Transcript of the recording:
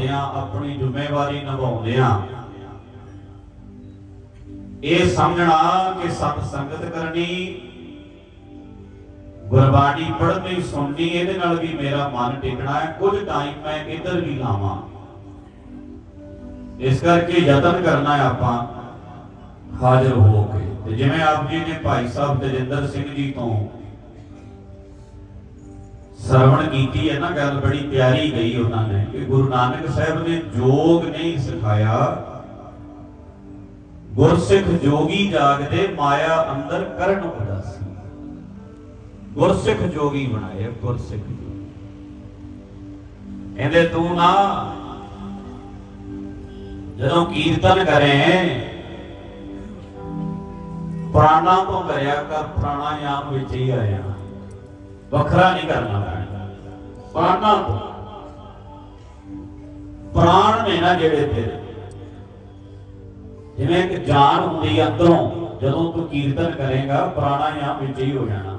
ਨਿਭਾਉਂਦਿਆਂ ਆਪਣੀ ਜ਼ਿੰਮੇਵਾਰੀ ਨਿਭਾਉਂਦਿਆਂ। ਇਹ ਸਮਝਣਾ ਕਿ ਸਤ ਸੰਗਤ ਕਰਨੀ, ਗੁਰਬਾਣੀ ਪੜ੍ਹਨੀ, ਸੁਣਨੀ, ਇਹਦੇ ਨਾਲ ਵੀ ਮੇਰਾ ਮਨ ਟਿਕਣਾ ਹੈ। ਕੁਝ ਟਾਈਮ ਮੈਂ ਇੱਧਰ ਵੀ ਲਾਵਾਂ। ਇਸ ਕਰਕੇ ਯਤਨ ਕਰਨਾ ਹੈ ਆਪਾਂ, ਹਾਜ਼ਰ ਹੋ ਕੇ। ਤੇ ਜਿਵੇਂ ਆਪ ਜੀ ਨੇ ਭਾਈ ਸਾਹਿਬ ਤੇਜਿੰਦਰ ਸਿੰਘ ਜੀ ਤੋਂ ਸਰਵਣ ਕੀਤੀ ਹੈ ਨਾ ਗੱਲ, ਬੜੀ ਪਿਆਰੀ ਗਈ ਉਹਨਾਂ ਨੇ ਕਿ ਗੁਰੂ ਨਾਨਕ ਸਾਹਿਬ ਨੇ ਜੋਗ ਨਹੀਂ ਸਿਖਾਇਆ। ਗੁਰਸਿੱਖ ਜੋਗੀ ਜਾਗਦੇ, ਮਾਇਆ ਅੰਦਰ ਕਰਨ ਉਦਾਸੀ। ਗੁਰਸਿੱਖ ਜੋਗੀ ਬਣਾਏ, ਗੁਰਸਿੱਖ ਜੋਗੀ। ਕਹਿੰਦੇ, ਤੂੰ ਨਾ ਜਦੋਂ ਕੀਰਤਨ ਕਰੇ, ਪ੍ਰਾਣਾ ਤੋਂ ਕਰਿਆ ਕਰ, ਪ੍ਰਾਣਾਯਾਮ ਵਿੱਚ ਹੀ ਆਇਆ। ਵੱਖਰਾ ਨਹੀਂ ਕਰਨਾ ਪੈਣਾ। ਪ੍ਰਾਣ ਨੇ ਨਾ ਜਿਹੜੇ ਤੇਰੇ ਜਿਵੇਂ ਇੱਕ ਜਾਨ ਹੁੰਦੀ ਅੰਦਰੋਂ, ਜਦੋਂ ਤੂੰ ਕੀਰਤਨ ਕਰੇਗਾ ਪ੍ਰਾਣਾਯਾਮ ਵਿੱਚ ਹੀ ਹੋ ਜਾਣਾ।